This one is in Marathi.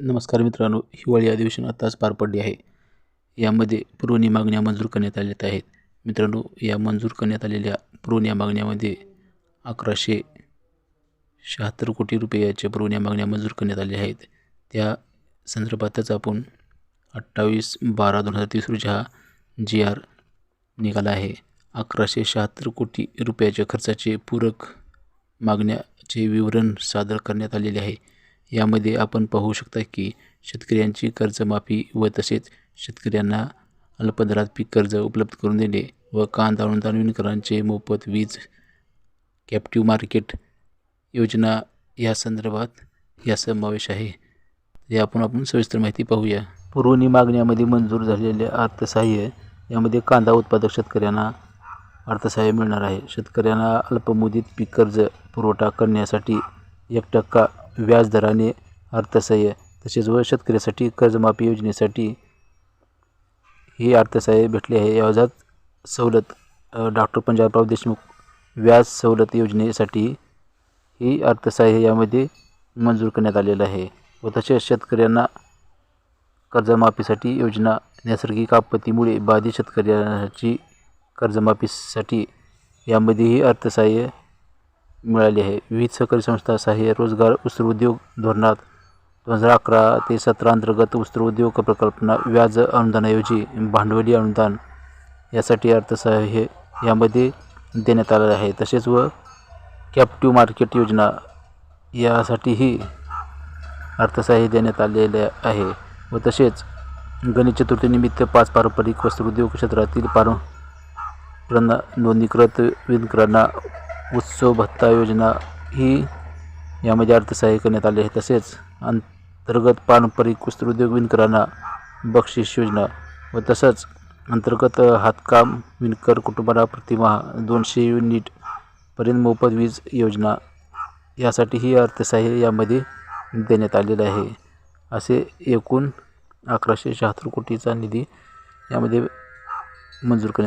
नमस्कार मित्रांनो हिवाळी अधिवेशन आताच पार पडले आहे. यामध्ये पुरवणी मागण्या मंजूर करण्यात आलेल्या आहेत. मित्रांनो या मंजूर करण्यात आलेल्या पुरवण्या मागण्यामध्ये अकराशे शहात्तर कोटी रुपयाच्या पुरवण्या मागण्या मंजूर करण्यात आलेल्या आहेत. त्या संदर्भातच आपण अठ्ठावीस बारा दोन हजार तीस रोजी हा जी आर निघाला आहे. अकराशे शहात्तर कोटी रुपयाच्या खर्चाचे पूरक मागण्याचे विवरण सादर करण्यात आलेले आहे. यामध्ये आपण पाहू शकता की शेतकऱ्यांची कर्जमाफी व तसेच शेतकऱ्यांना अल्पदरात पीक कर्ज उपलब्ध करून देणे व कांदा अनुदान विणकरांचे मोफत वीज कॅप्टिव्ह मार्केट योजना या संदर्भात या समावेश आहे. या आपण आपण सविस्तर माहिती पाहूया. पुरवणी मागण्यामध्ये मंजूर झालेले अर्थसहाय्य यामध्ये कांदा उत्पादक शेतकऱ्यांना अर्थसहाय्य मिळणार आहे. शेतकऱ्यांना अल्पमुदत पीक कर्ज पुरवठा करण्यासाठी एक टक्का व्याजदराने अर्थसहाय्य तसेच व शेतकऱ्यासाठी कर्जमाफी योजनेसाठी ही अर्थसहाय्य भेटले आहे. यावजात सवलत डॉक्टर पंजाबराव देशमुख व्याज सवलत योजनेसाठी ही अर्थसहाय्य यामध्ये मंजूर करण्यात आलेलं आहे व तसेच शेतकऱ्यांना कर्जमाफीसाठी योजना नैसर्गिक आपत्तीमुळे बाधित शेतकऱ्यांची कर्जमाफीसाठी यामध्येही अर्थसहाय्य मिळाली आहे. विविध सहकारी संस्था सहाय्य रोजगार वस्त्रोद्योग धोरणात दोन हजार अकरा ते सतरा अंतर्गत वस्त्रोद्योग प्रकल्पना व्याज अनुदानाऐवजी भांडवली अनुदान यासाठी अर्थसहाय्य यामध्ये देण्यात आलेलं आहे. तसेच व कॅप्टिव्ह मार्केट योजना यासाठीही अर्थसहाय्य देण्यात आलेले आहे. व तसेच गणेश चतुर्थीनिमित्त पाच पारंपरिक वस्त्रोद्योग क्षेत्रातील पार नोंदणीकृत विणकरांना उत्सव भत्ता योजना ही यामध्ये अर्थसहाय्य करण्यात आले आहे. तसेच अंतर्गत पारंपरिक कुस्त्रोद्योग विणकरांना बक्षीस योजना व तसंच अंतर्गत हातकाम विणकर कुटुंबाला प्रतिमाह दोनशे युनिटपर्यंत मोफत वीज योजना यासाठीही अर्थसहाय्य यामध्ये देण्यात आलेलं आहे. असे एकूण अकराशे शहात्तर कोटीचा निधी यामध्ये मंजूर करण्यात